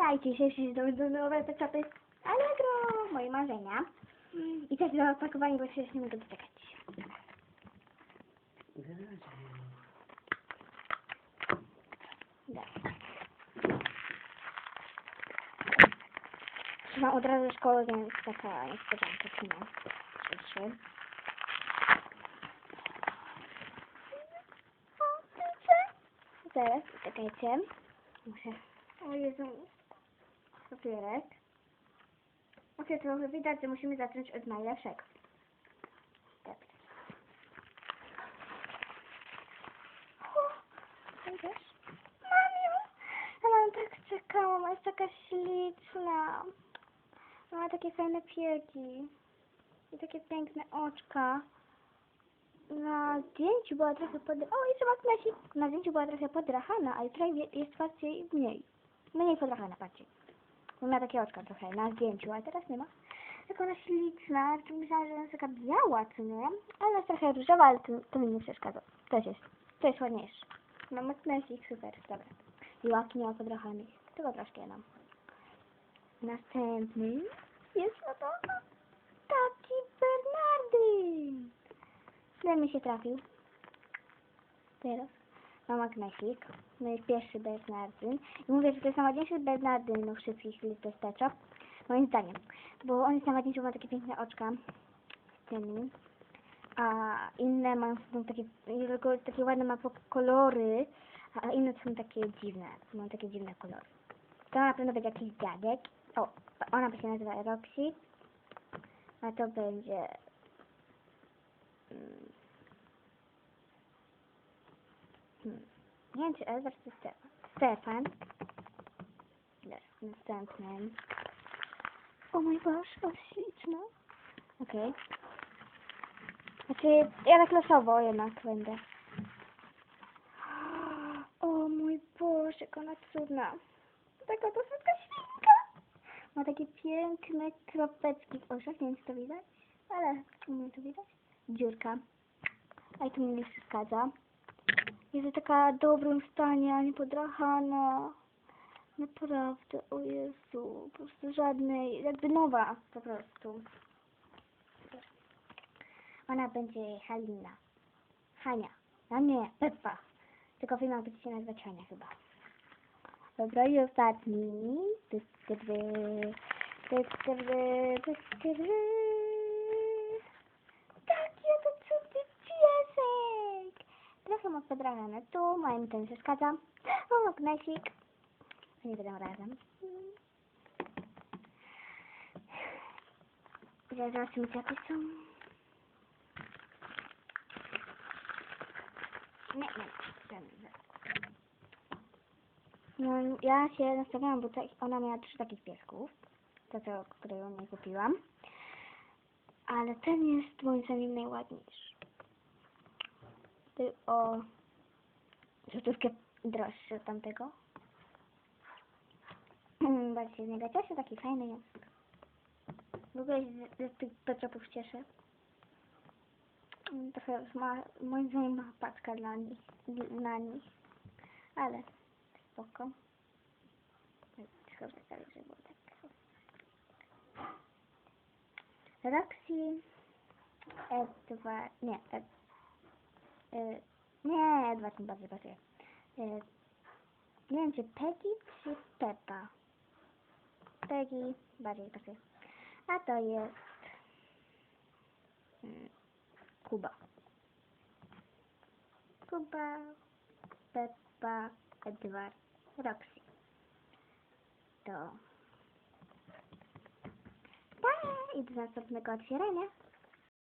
Witajcie, dzisiejszy do, nowe peczapy Allegro, moje marzenia. Mm, I też do opakowania, bo się nie mogę doczekać. Dobra. Mam od razu szkoły, więc taka niespodzianka? Trzy, trzy. Zaraz, czekajcie. Muszę... O Jezu. Papierek. Muszę trochę widać, że musimy zacząć od najlepszego. Dobra. O, Idziesz? Mamiu! Ja tak czekałam, jest taka śliczna. Ma takie fajne piegi. I takie piękne oczka. Na zdjęciu była trochę pod... O, jeszcze magnesik. Na zdjęciu była trochę podrachana, ale wie- jest bardziej mniej. Mniej podrachana, patrzcie. Miała takie oczka trochę na zdjęciu, a teraz nie ma. Tylko ona śliczna. Myślałam, że ona jest taka biała, czy nie? Ale jest trochę różowa, ale to, to mi nie przeszkadza. Też jest. To jest ładniejsze. No magnesik, super, dobra. I łapki nie ma podrachanych. Tylko troszkę nam. Następny jest oto taki Bernardyn. Ten mi się trafił. Teraz mam magnesik. No jest pierwszy Bernardyn. I mówię, że to jest najładniejszy Bernardyn no wszystkich listeczek. Moim zdaniem. Bo on jest najładniejszy, ma takie piękne oczka. Z tymi. A inne mają są takie, tylko takie ładne ma kolory, a inne są takie dziwne. Mają takie dziwne kolory. To na pewno będzie jakiś dziadek. O, ona się nazywa Roxy. A to będzie... mm, Hmm. Nie wiem, czy Elzar czy Stefan. Stefan. Następnym. O mój Boże, o śliczna. Okej. Znaczy, ja tak losowo jednak będę. O mój Boże, jak ona cudna. Taka to słodka świnka. Ma takie piękne kropeczki w oczach, nie wiem czy to widać, ale u mnie to widać. Dziurka. Ale to mi nie przeszkadza. Jest taka w dobrym stanie, a nie podrachana. Naprawdę, o Jezu, po prostu żadnej, jakby nowa po prostu. Ona będzie Halina. Hania. A nie, Peppa. Tylko firma będzie się nazywać Hania chyba. Dobra, i ostatni. Ty, ty, ty, ty, ty, ty, ty, ty. Taki oto cudny piesek. Ma podrażane tu, moim ten przeszkadza. O, magnesik. Nie będę razem. Zaraz zobaczymy, jakie są. Nie, nie, nie. No, ja się nastawiałam, bo ta, ona miała trzy takich piesków. To, co, którego nie kupiłam. Ale ten jest moim zdaniem najładniejszy. Ty o złotówkę droższy od tamtego. Mm, Bardziej cieszę, taki fajny jest. W ogóle z, z tych petropów cieszę. Mm, Trochę ma, moim zdaniem ma paczka dla dla nich. Ale spoko. Szkoda, tak, że było tak. Roxy, Edward, nie, Ed, y, nie, Edward mi bardziej pasuje. Y, nie wiem, czy Peggy, czy Peppa. Peggy bardziej pasuje. A to jest mm, Kuba. Kuba, Peppa, Edward, Roxy. To... Pa! I do następnego otwierania.